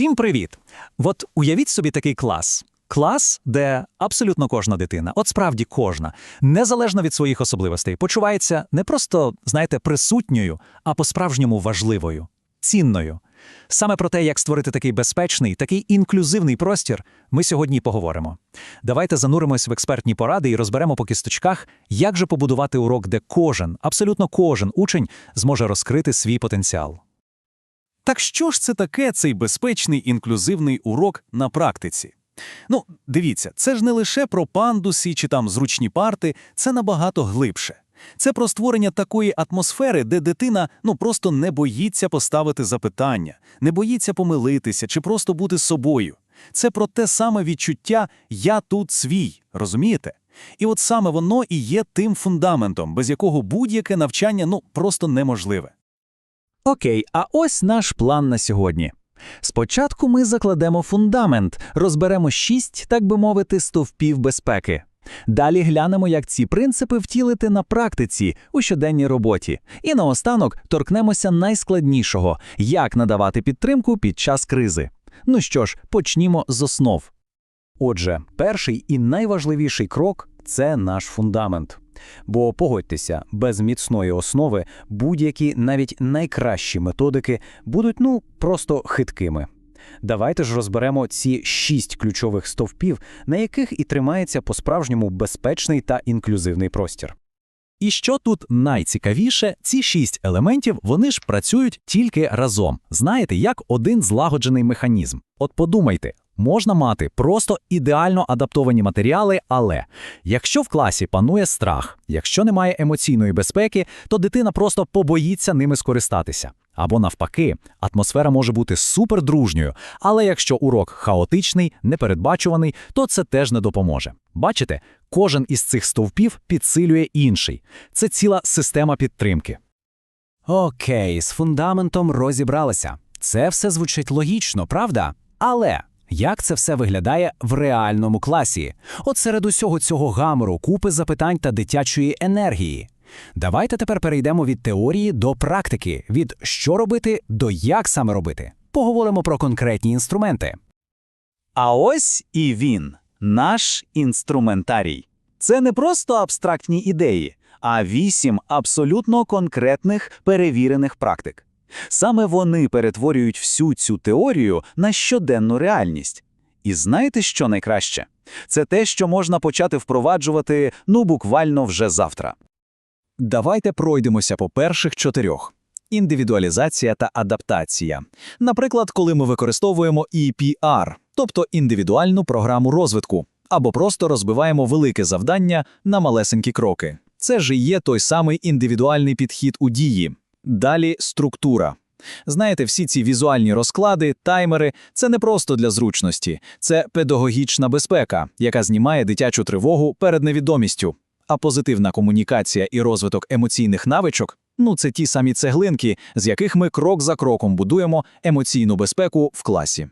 Всім привіт! От уявіть собі такий клас. Клас, де абсолютно кожна дитина, от справді кожна, незалежно від своїх особливостей, почувається не просто, знаєте, присутньою, а по-справжньому важливою, цінною. Саме про те, як створити такий безпечний, такий інклюзивний простір, ми сьогодні й поговоримо. Давайте зануримось в експертні поради і розберемо по кісточках, як же побудувати урок, де кожен, абсолютно кожен учень зможе розкрити свій потенціал. Так що ж це таке цей безпечний інклюзивний урок на практиці? Ну, дивіться, це ж не лише про пандуси чи там зручні парти, це набагато глибше. Це про створення такої атмосфери, де дитина ну просто не боїться поставити запитання, не боїться помилитися чи просто бути собою. Це про те саме відчуття Я тут свій, розумієте? І от саме воно і є тим фундаментом, без якого будь-яке навчання ну просто неможливе. Окей, а ось наш план на сьогодні. Спочатку ми закладемо фундамент, розберемо шість, так би мовити, стовпів безпеки. Далі глянемо, як ці принципи втілити на практиці у щоденній роботі. І наостанок торкнемося найскладнішого як надавати підтримку під час кризи. Ну що ж, почнімо з основ. Отже, перший і найважливіший крок це наш фундамент. Бо погодьтеся, без міцної основи будь-які навіть найкращі методики будуть ну просто хиткими. Давайте ж розберемо ці шість ключових стовпів, на яких і тримається по-справжньому безпечний та інклюзивний простір. І що тут найцікавіше, ці шість елементів вони ж працюють тільки разом. Знаєте, як один злагоджений механізм. От подумайте, можна мати просто ідеально адаптовані матеріали, але якщо в класі панує страх, якщо немає емоційної безпеки, то дитина просто побоїться ними скористатися. Або навпаки, атмосфера може бути супердружньою, але якщо урок хаотичний, непередбачуваний, то це теж не допоможе. Бачите, кожен із цих стовпів підсилює інший. Це ціла система підтримки. Окей, з фундаментом розібралися. Це все звучить логічно, правда? Але як це все виглядає в реальному класі? От серед усього цього гамору, купи запитань та дитячої енергії. Давайте тепер перейдемо від теорії до практики, від що робити до як саме робити. Поговоримо про конкретні інструменти. А ось і він, наш інструментарій. Це не просто абстрактні ідеї, а вісім абсолютно конкретних перевірених практик. Саме вони перетворюють всю цю теорію на щоденну реальність. І знаєте, що найкраще? Це те, що можна почати впроваджувати ну буквально вже завтра. Давайте пройдемося по перших чотирьох. Індивідуалізація та адаптація. Наприклад, коли ми використовуємо EPR, тобто індивідуальну програму розвитку, або просто розбиваємо велике завдання на малесенькі кроки. Це ж і є той самий індивідуальний підхід у дії. Далі структура. Знаєте, всі ці візуальні розклади, таймери це не просто для зручності, це педагогічна безпека, яка знімає дитячу тривогу перед невідомістю. А позитивна комунікація і розвиток емоційних навичок ну це ті самі цеглинки, з яких ми крок за кроком будуємо емоційну безпеку в класі.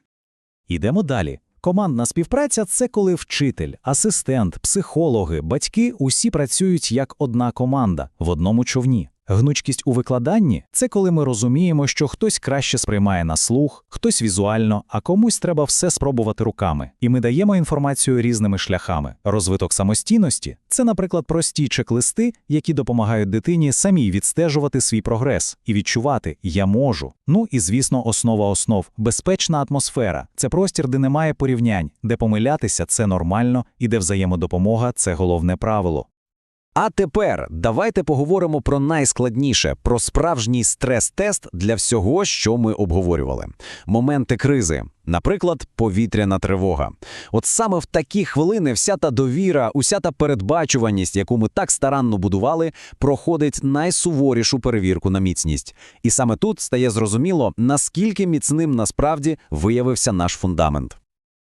Ідемо далі. Командна співпраця це коли вчитель, асистент, психологи, батьки усі працюють як одна команда в одному човні. Гнучкість у викладанні це коли ми розуміємо, що хтось краще сприймає на слух, хтось візуально, а комусь треба все спробувати руками. І ми даємо інформацію різними шляхами. Розвиток самостійності це, наприклад, прості чек-листи, які допомагають дитині самій відстежувати свій прогрес і відчувати я можу. Ну і звісно, основа основ безпечна атмосфера. Це простір, де немає порівнянь, де помилятися це нормально, і де взаємодопомога це головне правило. А тепер давайте поговоримо про найскладніше, про справжній стрес-тест для всього, що ми обговорювали. Моменти кризи, наприклад, повітряна тривога. От саме в такі хвилини вся та довіра, уся та передбачуваність, яку ми так старанно будували, проходить найсуворішу перевірку на міцність. І саме тут стає зрозуміло, наскільки міцним насправді виявився наш фундамент.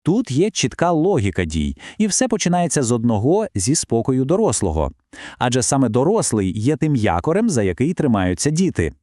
Тут є чітка логіка дій, і все починається з одного зі спокою дорослого. Адже саме дорослий є тим якорем, за який тримаються діти.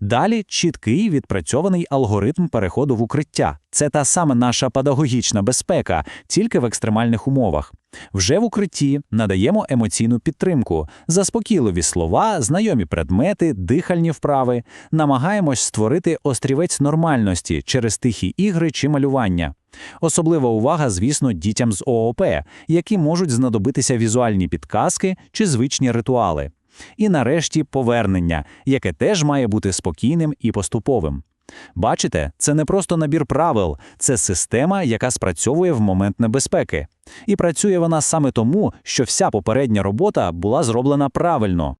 Далі чіткий відпрацьований алгоритм переходу в укриття. Це та сама наша педагогічна безпека, тільки в екстремальних умовах. Вже в укритті надаємо емоційну підтримку, заспокійливі слова, знайомі предмети, дихальні вправи, намагаємось створити острівець нормальності через тихі ігри чи малювання. Особлива увага, звісно, дітям з ООП, які можуть знадобитися візуальні підказки чи звичні ритуали. І нарешті повернення, яке теж має бути спокійним і поступовим. Бачите, це не просто набір правил, це система, яка спрацьовує в момент небезпеки. І працює вона саме тому, що вся попередня робота була зроблена правильно.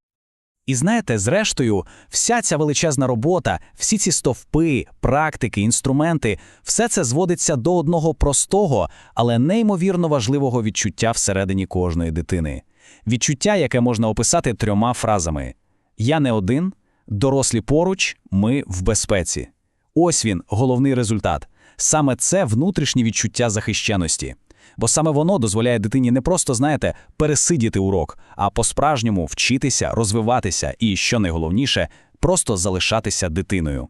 І знаєте, зрештою, вся ця величезна робота, всі ці стовпи, практики, інструменти, все це зводиться до одного простого, але неймовірно важливого відчуття всередині кожної дитини. Відчуття, яке можна описати трьома фразами: Я не один, дорослі поруч, ми в безпеці. Ось він, головний результат. Саме це внутрішнє відчуття захищеності. Бо саме воно дозволяє дитині не просто, знаєте, пересидіти урок, а по-справжньому вчитися, розвиватися і, що найголовніше, просто залишатися дитиною.